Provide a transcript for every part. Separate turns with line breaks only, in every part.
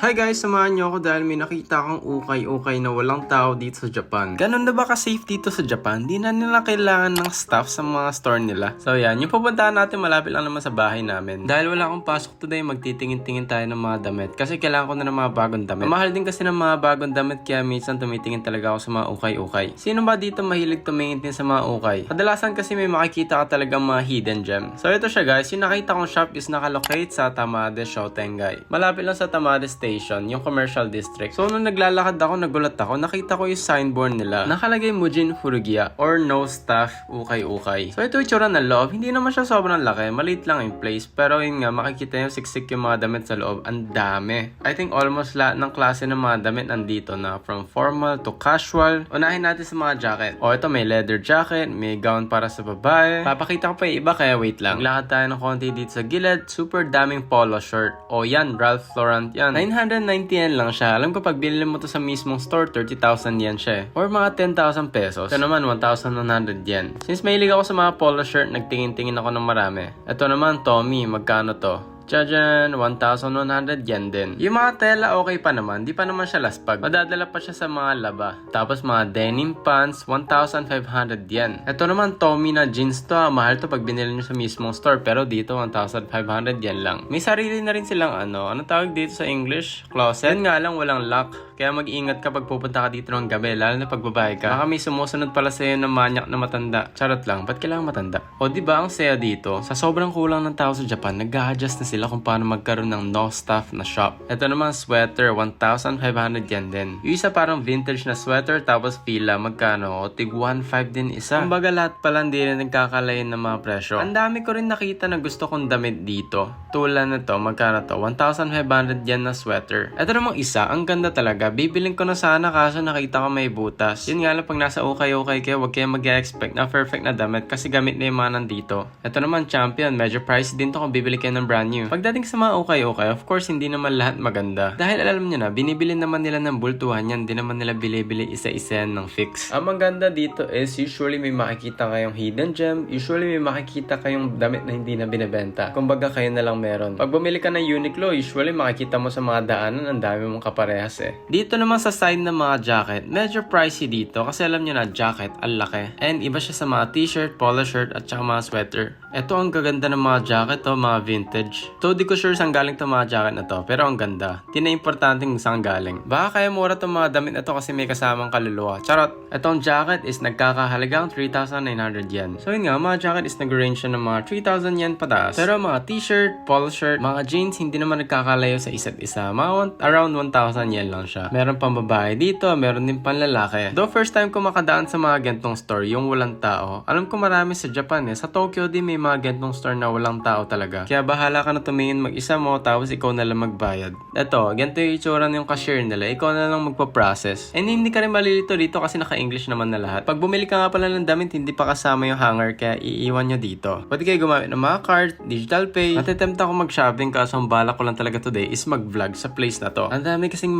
Hi guys, samahan niyo ako dahil may nakita akong ukay-ukay na walang tao dito sa Japan. Ganun na ba ka-safe dito sa Japan? Di na nila kailangan ng staff sa mga store nila. So yan, yung pupuntahan natin malapit lang naman sa bahay namin. Dahil wala akong pasok today, magtitingin-tingin tayo ng mga damit. Kasi kailangan ko na ng mga bagong damit. Mahal din kasi ng mga bagong damit kaya minsan tumitingin talaga ako sa mga ukay-ukay. Sino ba dito mahilig tumingin din sa mga ukay? Kadalasan kasi may makikita ka talagang mga hidden gem. So ito siya guys, yung nakita kong shop is nakalocate sa Tamade Shotengai. Malapit lang sa Tamade Station, Station, yung commercial district. So nung naglalakad ako, nagulat ako, nakita ko yung signboard nila. Nakalagay Mujin Furugia or no staff ukay-ukay. So ito yung tsura ng loob, hindi naman siya sobrang laki, maliit lang yung place. Pero yun nga, makikita yung siksik yung mga damit sa loob, ang dami. I think almost lahat ng klase ng mga damit nandito na from formal to casual. Unahin natin sa mga jacket. O ito may leather jacket, may gown para sa babae. Papakita ko pa yung iba kaya wait lang. Lakad tayo ng konti dito sa gilid, super daming polo shirt. O yan, Ralph Lauren yan. 900 199 lang siya. Alam ko pag binili mo to sa mismong store, 30,000 yan siya eh. Or mga 10,000 pesos. Ito naman, 1,100 yan. Since mahilig ako sa mga polo shirt, nagtingin-tingin ako ng marami. Ito naman, Tommy, magkano to? Jajan, 1,100 yen din. Yung mga tela okay pa naman, di pa naman siya laspag. Madadala pa siya sa mga laba. Tapos mga denim pants, 1,500 yen. Ito naman Tommy na jeans to, ah. mahal to pag binili nyo sa mismong store. Pero dito, 1,500 yen lang. May sarili na rin silang ano, ano tawag dito sa English? Closet. Yan nga lang, walang lock. Kaya mag-ingat ka pag pupunta ka dito ng gabi, lalo na pag babae ka. Baka may sumusunod pala sa'yo na manyak na matanda. Charot lang, ba't kailangan matanda? O di ba ang saya dito, sa sobrang kulang ng tao sa Japan, nag-adjust na sila kung paano magkaroon ng no staff na shop. Ito naman sweater, 1,500 yen din. Yung isa parang vintage na sweater tapos fila, magkano? O tig 1,500 din isa. Kumbaga lahat pala hindi rin nagkakalayin ng mga presyo. Ang dami ko rin nakita na gusto kong damit dito. Tulad na to, magkano to? 1,500 yen na sweater. Ito namang isa, ang ganda talaga. Bibiling ko na sana kaso nakita ko may butas. Yun nga lang pag nasa ukay-ukay kayo, huwag kayo mag-expect na perfect na damit kasi gamit na yung mga nandito. Ito naman champion, medyo pricey din to kung bibili kayo ng brand new. Pagdating sa mga ukay-ukay, of course hindi naman lahat maganda. Dahil alam nyo na, binibili naman nila ng bultuhan yan, di naman nila bilibili isa-isa ng fix. Ang maganda dito is usually may makikita kayong hidden gem, usually may makikita kayong damit na hindi na binibenta. Kumbaga kayo na lang meron. Pag bumili ka ng Uniqlo, usually makikita mo sa mga daanan, ang dami mong kaparehas eh. Dito naman sa side ng mga jacket, medyo pricey dito kasi alam nyo na jacket, ang laki. And iba siya sa mga t-shirt, polo shirt at saka mga sweater. Ito ang gaganda ng mga jacket to, mga vintage. To di ko sure saan galing to mga jacket na to, pero ang ganda. Di na importante kung saan galing. Baka kaya mura tong mga damit na to kasi may kasamang kaluluwa. Charot! Itong jacket is nagkakahalagang 3,900 yen. So yun nga, mga jacket is nag-range siya ng mga 3,000 yen pataas. Pero mga t-shirt, polo shirt, mga jeans, hindi naman nagkakalayo sa isa't isa. Mga around 1,000 yen lang siya. Meron pang babae dito, meron din pang lalaki. Though first time ko makadaan sa mga gantong store, yung walang tao, alam ko marami sa Japan eh. Sa Tokyo din may mga gantong store na walang tao talaga. Kaya bahala ka na tumingin mag-isa mo, tapos ikaw na lang magbayad. Eto, ganito yung itsura ng cashier nila, ikaw na lang magpa-process. And hindi ka rin malilito dito kasi naka-English naman na lahat. Pag bumili ka nga pala ng damit, hindi pa kasama yung hanger, kaya iiwan nyo dito. Pwede kayo gumamit ng mga card, digital pay. Natitempt ako mag-shopping kaso ang balak ko lang talaga today is mag-vlog sa place na to. Ang dami kasing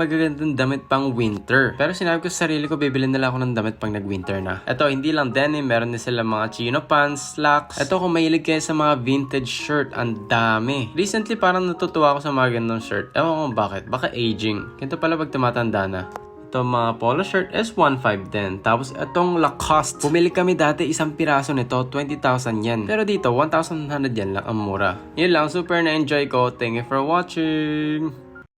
magagandang damit pang winter. Pero sinabi ko sa sarili ko, bibili nila ako ng damit pang nag-winter na. Eto, hindi lang denim, meron din sila mga chino pants, slacks. Eto, kung mahilig kayo sa mga vintage shirt, ang dami. Recently, parang natutuwa ako sa mga ganong shirt. Ewan ko bakit. Baka aging. Ganito pala pag tumatanda na. Ito mga polo shirt is 1.5 din. Tapos itong Lacoste. Bumili kami dati isang piraso nito, 20,000 yen. Pero dito, 1,100 yen lang ang mura. Yun lang, super na-enjoy ko. Thank you for watching!